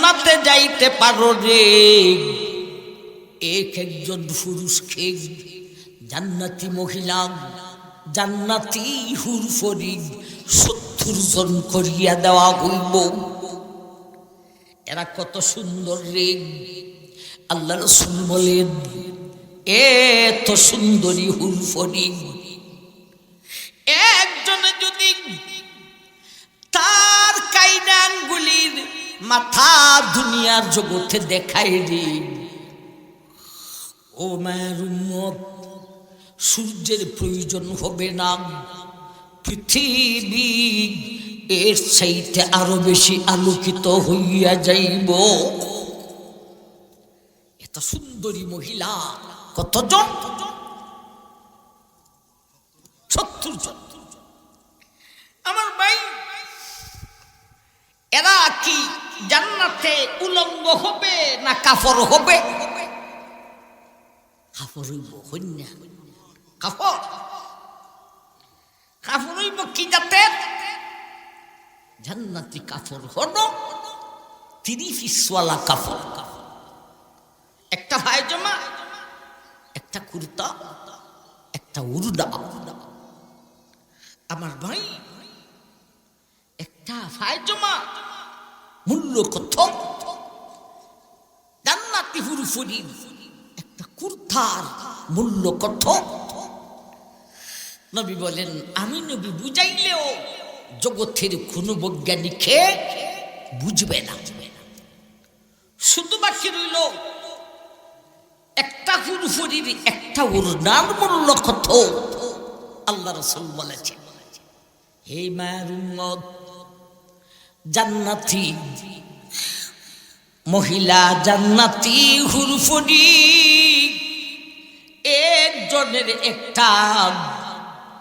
জান্নাতে যাইতে পারো রে। এক একজন পুরুষ পুরুষকে জান্নাতি মহিলা, জান্নাতি হুর ফরিদ সত্তর জন করিয়া দেওয়া হইব। এরা কত সুন্দর রে। আল্লাহ রসুল বলেন, এত সুন্দরী হুর ফরিদ। একজনে যদি তার কাইনানগুলির মাথা দুনিয়ার জগতে দেখাই রে ও মায়ের উম্মত, সূর্যের প্রয়োজন হবে না। পৃথিবী এর চাইতে আরও বেশি আলোকিত হইয়া যাইব। এত সুন্দরী মহিলা, কতজন? আমার ভাই, এরা কি জান্নাতে উলঙ্গ হবে না কাফর হবে? কাফর হইব হইনা কাফর? কাফর হইব কি জাতের? জান্নাতি কাফর হলো তিরিশ ইসওয়ালা কাফর। একটা ভাইজমা একটা কুর্তা, একটা উরুদা। আমার ভাই, একটা ফায়জমা মূল্য কত জান্নাতি হুরুফুরির একটা কুর্তার মূল্য কত নবী বলেন, আমি নবী বুঝাইলেও জগতের কোনো বৈজ্ঞানিকে বুঝবে না। শুধু বাকি রইল একটা হুরুফুরির একটা উড়নার মূল্য কত আল্লাহ রসুল বলেছে হে মায়ের উম্মত জান্নাতি। মহিলা জান্নাতি হুরফুরি একজনের একটা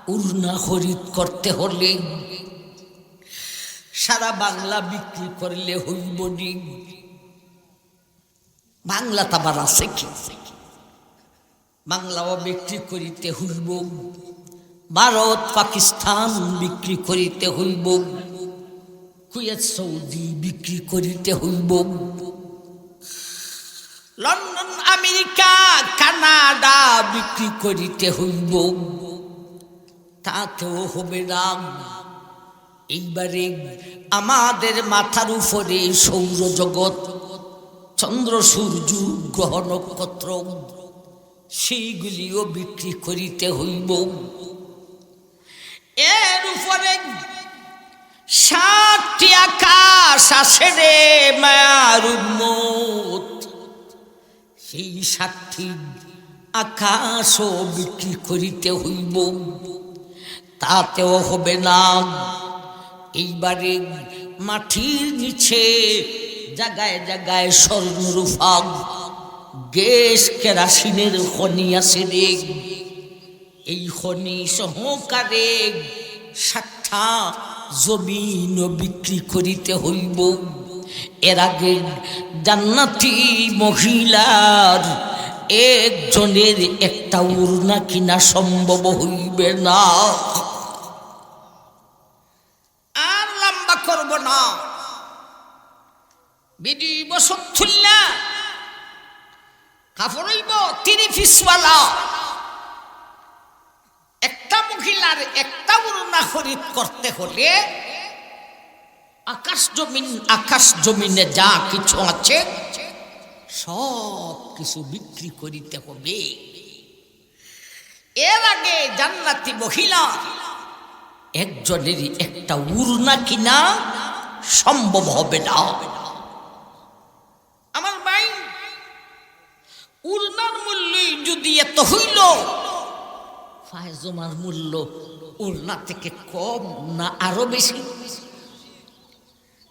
উড়না খরিদ করতে হলে সারা বাংলা বিক্রি করলে হইব বাংলা তাবার আছে কি? বাংলাও বিক্রি করিতে হইব। ভারত, পাকিস্তান বিক্রি করিতে হইব। কুয়েত সৌদি বিক্রি করিতে হইব। লন্ডন, আমেরিকা, কানাডা বিক্রি করিতে হইব। তাতেও হবে না। এইবারে আমাদের মাথার উপরে সৌরজগৎ, চন্দ্র, সূর্য, গ্রহ, নক্ষত্র, সেইগুলিও বিক্রি করিতে হইব। এর উপরে সাতটি আকাশ আছে রে মায়ার উন্মত সেই সাতটি আকাশও বিক্রি করিতে হইব। তাতেও হবে না। এইবারে মাটির নিচে জাগায় জাগায় স্বর্ণরূপা গ্যাস কেরাসিনের খনি আছে রে। এই খনি সহকারে সাতটা জমিন বিক্রি করিতে হইব। এর আগে জান্নাতি মহিলার একজনের একটা উড়না কিনা সম্ভব হইবে না। আর লম্বা করব না। বিডি বসত থুল্লা কাপড় হইব তিরি ফিসওয়ালা মহিলার একটা উড়না খরিদ করতে হলে আকাশ জমিন, আকাশ জমিনে যা কিছু আছে সব কিছু বিক্রি করিতে হবে। এর আগে জান্নাতি মহিলা একজনেরই একটা উড়না কিনা সম্ভব হবে না। আমার ভাই উড়নার মূল্য যদি এত হইল ফায়জমার মূল্য উড়না থেকে কম না আরও বেশি?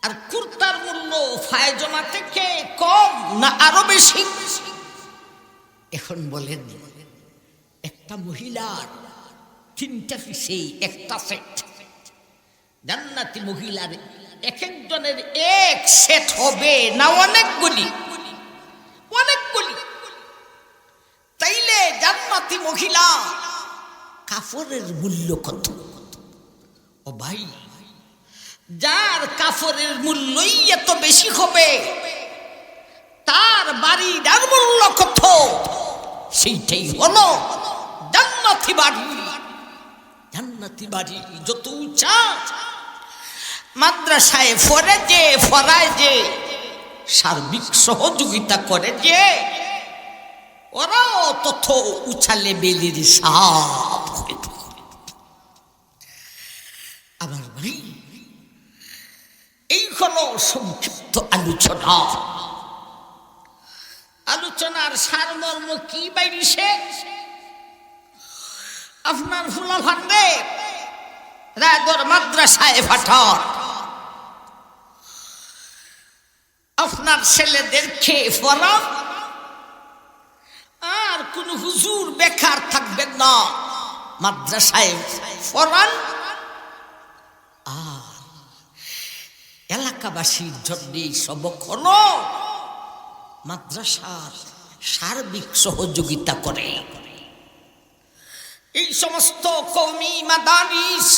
আর কুর্তার মূল্য ফায়জমা থেকে কম না আরও বেশি? এখন বলেন, একটা মহিলার তিনটা পিসেই একটা সেট জান্নাতি মহিলার এক একজনের এক সেট হবে না অনেকগুলি অনেকগুলি তাইলে জান্নাতি মহিলা কাপড়ের মূল্য কত? ও ভাই, যার কাফরের মূল্যই এত বেশি হবে, তার বাড়িটার মূল্য কত? সেইটাই হলো জান্নাতি বাড়ি। জান্নাতি বাড়ি যত উঁচা, মাদ্রাসায় ফরে যে ফরায় যে সার্বিক সহযোগিতা করে যে, ওরাও তথ্য উঁচা লেবেলের সাপ আমার ভাই এই হলো সংক্ষিপ্ত আলোচনা। আলোচনার সারমর্ম কি বাইরিছে? আপনার ফুলা ভান্ডে রায়দর মাদ্রাসায় পাঠান। আপনার ছেলেদেরকে পড়ান আর কোন হুজুর বেকার থাকবেন না। মাদ্রাসায় পড়ান আর এলাকাবাসীর জন্য সবক হলো মাদ্রাসার সার্বিক সহযোগিতা করে এই সমস্ত কৌমি মাদারিস,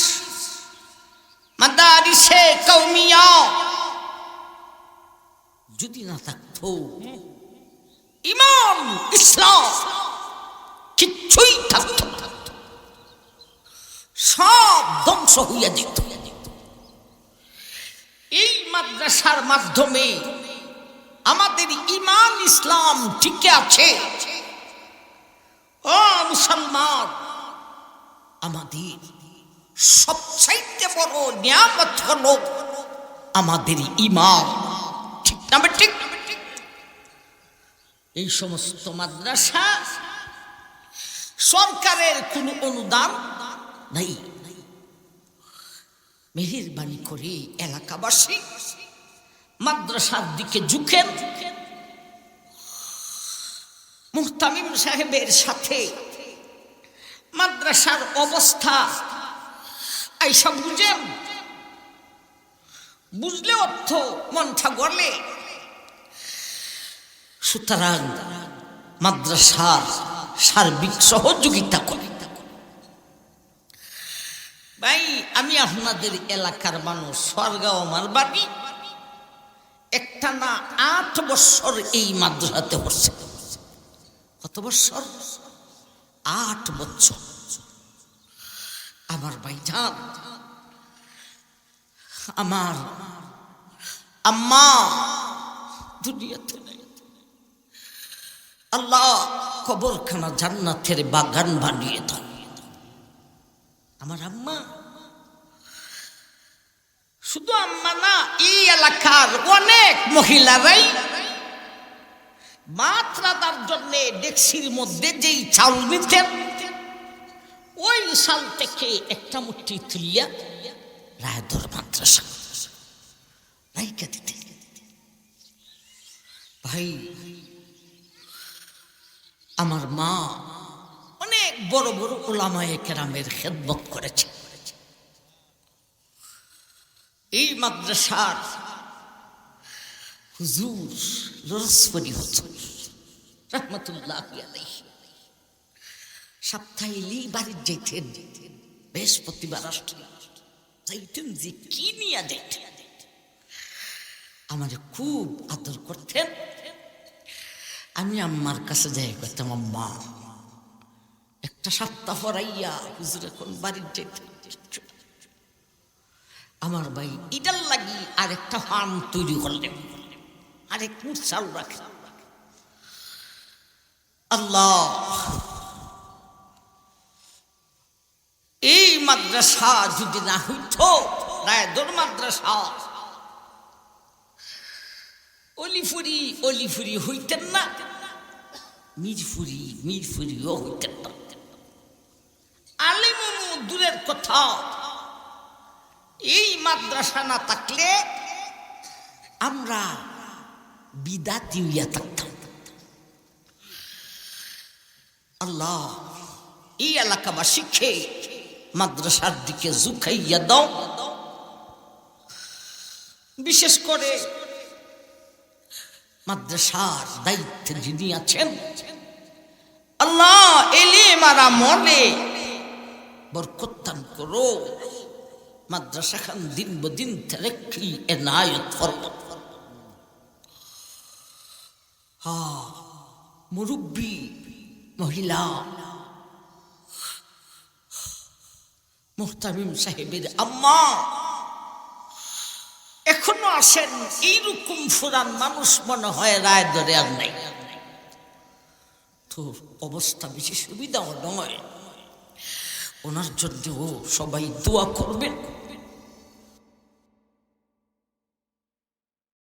মাদারিসে কৌমিয়া যদি না থাকতো ইমান ইসলাম কিচ্ছুই থাকতো। সব ধ্বংস হইয়া যেত মাদ্রাসার মাধ্যমে আমাদের ইমান ইসলাম টিকে আছে। ও মুসলমান, আমাদের সবচাইতে বড় নিয়ামত হলো আমাদের ইমান ঠিক না ঠিক এই সমস্ত মাদ্রাসা সরকারের কোনো অনুদান নাই। মেহেরবানি করে এলাকাবাসী মাদ্রাসার দিকে ঝুঁকেন। মুহতামিম সাহেবের সাথে মাদ্রাসার অবস্থা এইসব বুঝেন। বুঝলে অর্থ, মনটা গলে। সুতরাং মাদ্রাসার সার্বিক সহযোগিতা করে ভাই, আমি আপনাদের এলাকার মানুষ, স্বর্গাও আমার বাড়ি একটা না আট বছর এই মাদ্রাসাতে পড়ছে। কত বছর? আট বছর। আমার ভাই যান আমার আম্মা দুনিয়াতে আল্লাহ কবরখানা জান্নাতের বাগান বানিয়ে দাও আমার আম্মা। শুধু আম্মা না, এই এলাকার অনেক মহিলারাই মাত্রাদার জন্য ডেক্সির মধ্যে যেই চাউল নিতেন ওই সাল থেকে একটা মুঠি তুলিয়া রায়দর মাদ্রাসা। রাইকা দিতে। ভাই, আমার মা অনেক বড় বড় ওলামায়ে কেরামের খেদমত করেছে। এই মাদ্রাসার হুজুর লরসপরি হুজুর রহমতুল্লাহ আলাইহি। সপ্তাহে এলেই বাড়ির যেতেন বৃহস্পতিবার আসতেন যাইতেন যে কি নিয়ে যেতেন আমার খুব আদর করতেন। আমি আম্মার কাছে যাই করতাম আম্মা একটা সপ্তাহ পরাইয়া হুজুর এখন বাড়ির যেতে আমার ভাই ইটার লাগি আর একটা ফার্ম তৈরি করলেন আরেক মুরসাল রাখে। আল্লাহ। এই মাদ্রাসা যদি না হইত রায়দর মাদ্রাসা। অলিফুরি অলিফুরি হইতেন না। মিরফুরি মিরফুরিও হইতেন না। আলিমনু দূরের কথা। এই মাদ্রাসা না থাকলে আমরা বিদাতি হইয়া থাকতাম। আল্লাহ, এই এলাকাবাসীকে মাদ্রাসার দিকে ঝুঁকাইয়া দাও। বিশেষ করে মাদ্রাসার দায়িত্বে যিনি আছেন, আল্লাহ এলে মারা মনে বরকত্তান করো। মাদ্রাসা খান দিন বদিন তেরেকি এনায়ত ফরমত। হা মুরব্বী, মহিলা। মোহতামিম সাহেবের আম্মা। এখনও আসেন, এইরকম ফুরান মানুষ মনে হয় রায় ধরে আর নাই। তো অবস্থা বেশি সুবিধাও নয়। ওনার জন্য সবাই দোয়া করবেন।